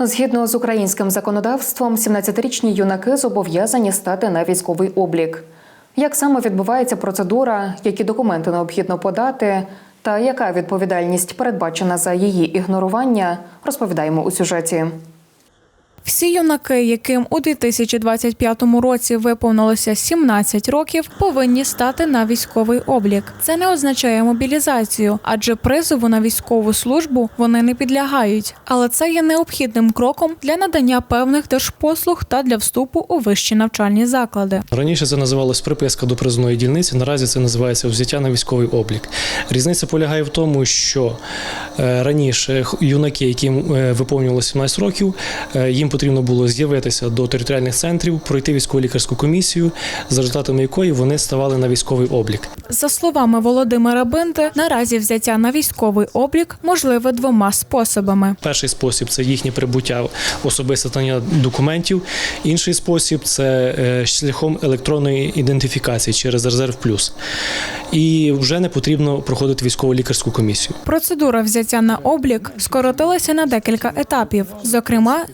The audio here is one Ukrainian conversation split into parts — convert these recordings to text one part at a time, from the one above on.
Згідно з українським законодавством, 17-річні юнаки зобов'язані стати на військовий облік. Як саме відбувається процедура, які документи необхідно подати, та яка відповідальність передбачена за її ігнорування, розповідаємо у сюжеті. Всі юнаки, яким у 2025 році виповнилося 17 років, повинні стати на військовий облік. Це не означає мобілізацію, адже призову на військову службу вони не підлягають. Але це є необхідним кроком для надання певних держпослуг та для вступу у вищі навчальні заклади. Раніше це називалось приписка до призовної дільниці. Наразі це називається взяття на військовий облік. Різниця полягає в тому, що е, раніше юнаки, яким е, виповнювалося 17 років, е, їм потрібно було з'явитися до територіальних центрів, пройти військово-лікарську комісію, за результатами якої вони ставали на військовий облік. За словами Володимира Бинти, наразі взяття на військовий облік можливе двома способами. Перший спосіб це їхнє прибуття особисте стання документів. Інший спосіб це е, шляхом електронної ідентифікації через резерв плюс. І вже не потрібно проходити військово-лікарську комісію. Процедура взяття на облік скоротилася на декілька етапів. Зокрема,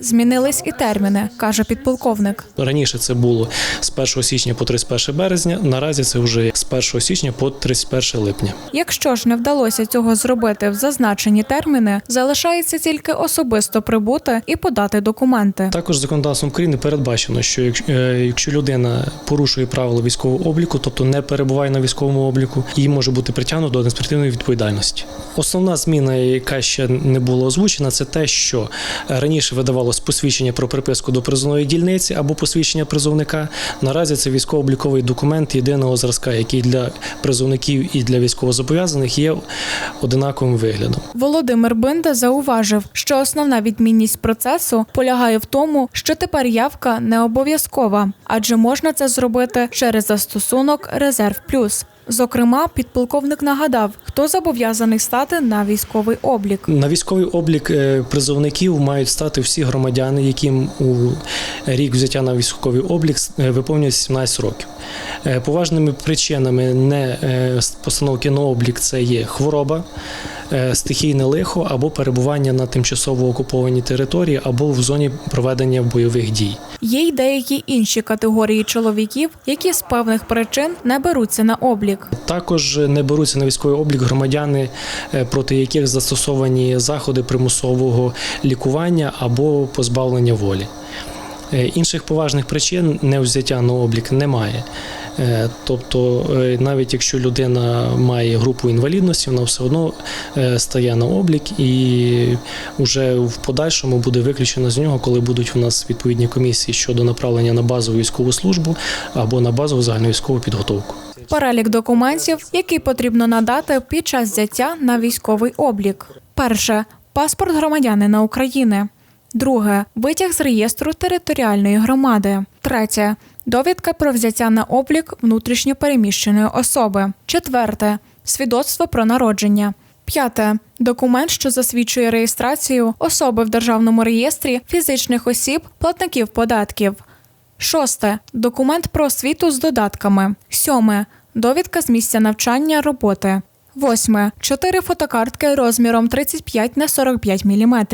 змінились і терміни, каже підполковник. Раніше це було з 1 січня по 31 березня. Наразі це вже з 1 січня по 31 липня. Якщо ж не вдалося цього зробити в зазначені терміни, залишається тільки особисто прибути і подати документи. Також законодавством України передбачено, що якщо, е, людина порушує правила військового обліку, тобто не перебуває на військовому обліку, їй може бути притягнуто до адміністративної відповідальності. Основна зміна, яка ще не була озвучена, це те, що раніше видавалось посвідчення про приписку до призовної дільниці або посвідчення призовника. Наразі це військово-обліковий документ єдиного зразка, який для призовників і для військовозобов'язаних є одинаковим виглядом. Володимир Бинда зауважив, що основна відмінність процесу полягає в тому, що тепер явка не обов'язкова, адже можна це зробити через застосунок Резерв Плюс. Зокрема, підполковник нагадав, хто зобов'язаний стати на військовий облік. На військовий облік е, призовників мають стати всі громадяни, яким у рік взяття на військовий облік е, виповнюється 17 років. Е, Поважними причинами не постановки на облік це є хвороба, стихійне лихо або перебування на тимчасово окупованій території або в зоні проведення бойових дій. Є й деякі інші категорії чоловіків, які з певних причин не беруться на облік. Також не беруться на військовий облік громадяни, е, проти яких застосовані заходи примусового лікування або позбавлення волі. Е, Інших поважних причин невзяття на облік немає. Е, Тобто, е, навіть якщо людина має групу інвалідності, вона все одно стає на облік і вже в подальшому буде виключено з нього, коли будуть у нас відповідні комісії щодо направлення на базову військову службу або на базову загальновійськову підготовку. Перелік документів, які потрібно надати під час взяття на військовий облік. Перше паспорт громадянина України. Друге витяг з реєстру територіальної громади. Третє довідка про взяття на облік внутрішньопереміщеної особи. Четверте свідоцтво про народження. П'яте документ, що засвідчує реєстрацію особи в державному реєстрі фізичних осіб, платників податків. Шосте документ про освіту з додатками. Сьоме довідка з місця навчання роботи. Восьме чотири фотокартки розміром 35 на 45 мм.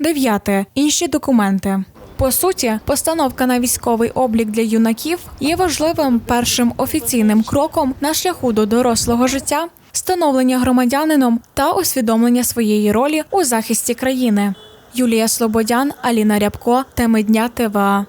Дев'яте інші документи. По суті, постановка на військовий облік для юнаків є важливим першим офіційним кроком на шляху до дорослого життя, становлення громадянином та усвідомлення своєї ролі у захисті країни. Юлія Слободян, Аліна Рябко, теми дня ТВА.